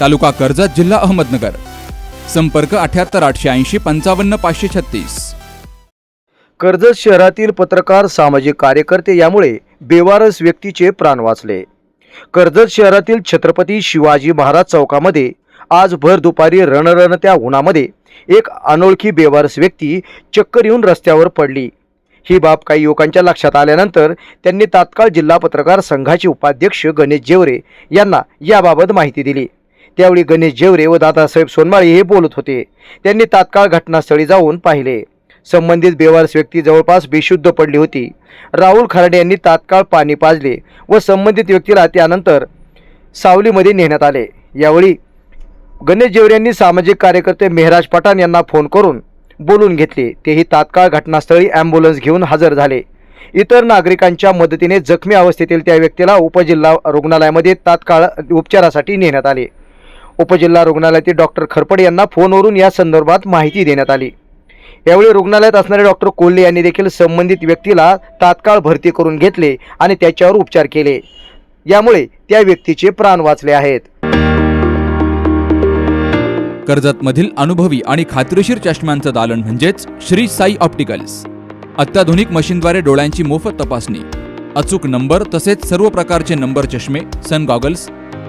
तालुका कर्जत जिल्हा अहमदनगर. संपर्क अठ्याहत्तर आठशे ऐंशी पंचावन्न पाचशे छत्तीस. कर्जत शहरातील पत्रकार सामाजिक कार्यकर्ते यामुळे बेवारस व्यक्तीचे प्राण वाचले. कर्जत शहरातील छत्रपती शिवाजी महाराज चौकामध्ये आज भर दुपारी रणरणत्या उन्हामध्ये एक अनोळखी बेवारस व्यक्ती चक्कर येऊन रस्त्यावर पडली. ही बाब काही युवकांच्या लक्षात आल्यानंतर त्यांनी तात्काळ जिल्हा पत्रकार संघाचे उपाध्यक्ष गणेश जेवरे यांना याबाबत माहिती दिली. त्यावेळी गणेश जेवरे व दादासाहेब सोनमाळे हे बोलत होते. त्यांनी तात्काळ घटनास्थळी जाऊन पाहिले. संबंधित बेवारस व्यक्ती जवळपास बेशुद्ध पडली होती. राहुल खराडे यांनी तात्काळ पाणी पाजले व संबंधित व्यक्तीला त्यानंतर सावलीमध्ये नेण्यात आले. यावेळी गणेश जेवरे यांनी सामाजिक कार्यकर्ते मेहराज पठाण यांना फोन करून बोलून घेतले. तेही तात्काळ घटनास्थळी ॲम्ब्युलन्स घेऊन हजर झाले. इतर नागरिकांच्या मदतीने जखमी अवस्थेतील त्या व्यक्तीला उपजिल्हा रुग्णालयामध्ये तात्काळ उपचारासाठी नेण्यात आले. उपजिल्हा रुग्णालयातील डॉक्टर खरपडे यांना फोनवरून या संदर्भात माहिती देण्यात आली. यावेळी रुग्णालयात असणारे डॉक्टर कोल्हे यांनी देखील संबंधित व्यक्तीला तात्काळ भरती करून घेतले आणि त्याच्यावर उपचार केले. यामुळे त्या व्यक्तीचे प्राण वाचले आहेत. कर्जतमधील अनुभवी आणि खात्रीशीर चष्म्यांचं दालन म्हणजेच श्री साई ऑप्टिकल्स. अत्याधुनिक मशीनद्वारे डोळ्यांची मोफत तपासणी. अचूक नंबर तसेच सर्व प्रकारचे नंबर चष्मे सन गॉगल्स